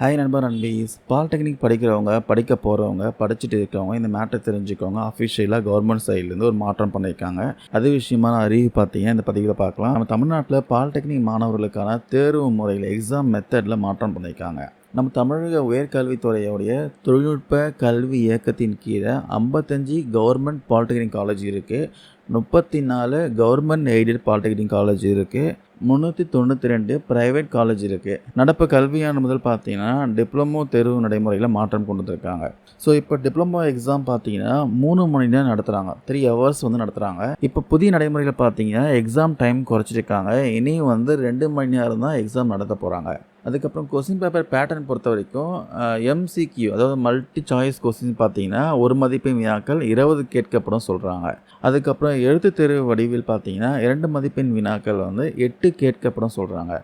Hi நண்பர் நண்பீஸ் polytechnic படிக்கிறவங்க படிக்க போகிறவங்க படிச்சுட்டு இருக்கவங்க இந்த மேட்டர் தெரிஞ்சுக்கவங்க அஃபிஷியலாக கவர்மெண்ட் சைட்லேருந்து ஒரு மாற்றம் பண்ணியிருக்காங்க. அது விஷயமான அறிவு பார்த்தீங்கன்னா இந்த பதிவில் பார்க்கலாம். நம்ம தமிழ்நாட்டில் பாலிடெக்னிக் மாணவர்களுக்கான தேர்வு முறையில் எக்ஸாம் மெத்தடில் மாற்றம் பண்ணியிருக்காங்க. நம்ம தமிழக உயர்கல்வித்துறையோடைய தொழில்நுட்ப கல்வி இயக்கத்தின் கீழே ஐம்பத்தஞ்சு கவர்மெண்ட் பாலிடெக்னிக் காலேஜ் இருக்குது முப்பத்தி நாலு கவர்மெண்ட் எய்டட் பாலிடெக்னிக் காலேஜ் இருக்குது முந்நூற்றி தொண்ணூற்றி ரெண்டு ப்ரைவேட் காலேஜ் இருக்குது நடப்பு கல்வியாண்டு முதல் பார்த்தீங்கன்னா டிப்ளமோ தேர்வு நடைமுறையில் மாற்றம் கொண்டு வந்திருக்காங்க. ஸோ இப்போ டிப்ளமோ எக்ஸாம் பார்த்தீங்கன்னா மூணு மணி நேரம் நடத்துகிறாங்க த்ரீ ஹவர்ஸ் வந்து நடத்துகிறாங்க இப்போ புதிய நடைமுறையில் பார்த்தீங்கன்னா எக்ஸாம் டைம் குறைச்சிருக்காங்க இனியும் வந்து ரெண்டு மணி நேரம் தான் எக்ஸாம் நடத்த போகிறாங்க அதுக்கப்புறம் கொஸ்டின் பேப்பர் பேட்டர்ன் பொறுத்த வரைக்கும் எம்சிக்யூ அதாவது மல்டி சாய்ஸ் கொஸ்டின் பார்த்தீங்கன்னா ஒரு மதிப்பெண் வினாக்கள் இருபது கேட்கப்படும் சொல்கிறாங்க அதுக்கப்புறம் எழுத்து தேர்வு வடிவில் பார்த்தீங்கன்னா இரண்டு மதிப்பெண் வினாக்கள் வந்து எட்டு கேட்கப்படும் சொல்கிறாங்க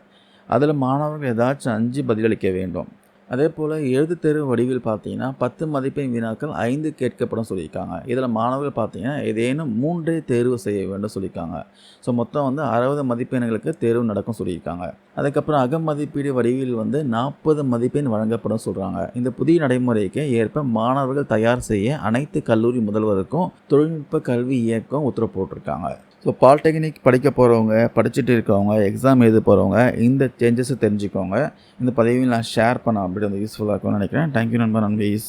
அதில் மாணவர்கள் ஏதாச்சும் அஞ்சு பதிலளிக்க வேண்டும். அதே போல் எழுது தேர்வு வடிவில் பார்த்தீங்கன்னா பத்து மதிப்பெண் வினாக்கள் ஐந்து கேட்கப்படும் சொல்லியிருக்காங்க. இதில் மாணவர்கள் பார்த்தீங்கன்னா ஏதேனும் மூன்றே தேர்வு செய்ய வேண்டும் சொல்லியிருக்காங்க. ஸோ மொத்தம் வந்து அறுபது மதிப்பெண்களுக்கு தேர்வு நடக்கும் சொல்லியிருக்காங்க. அதுக்கப்புறம் அகமதிப்பீடு வடிவில் வந்து நாற்பது மதிப்பெண் வழங்கப்படும் சொல்கிறாங்க இந்த புதிய நடைமுறைக்கு ஏற்ப மாணவர்கள் தயார் செய்ய அனைத்து கல்லூரி முதல்வருக்கும் தொழில்நுட்ப கல்வி இயக்கம் உத்தரவு போட்டிருக்காங்க ஸோ பாலிடெக்னிக் படிக்க போகிறவங்க படிச்சுட்டு இருக்கவங்க எக்ஸாம் எழுத போகிறவங்க இந்த சேஞ்சஸை தெரிஞ்சுக்கோங்க. இந்த பதவியில் நான் ஷேர் பண்ண அப்படி வந்து யூஸ்ஃபுல்லாக இருக்கும்னு நினைக்கிறேன் தேங்க்யூ நண்பர் நண்பீஸ்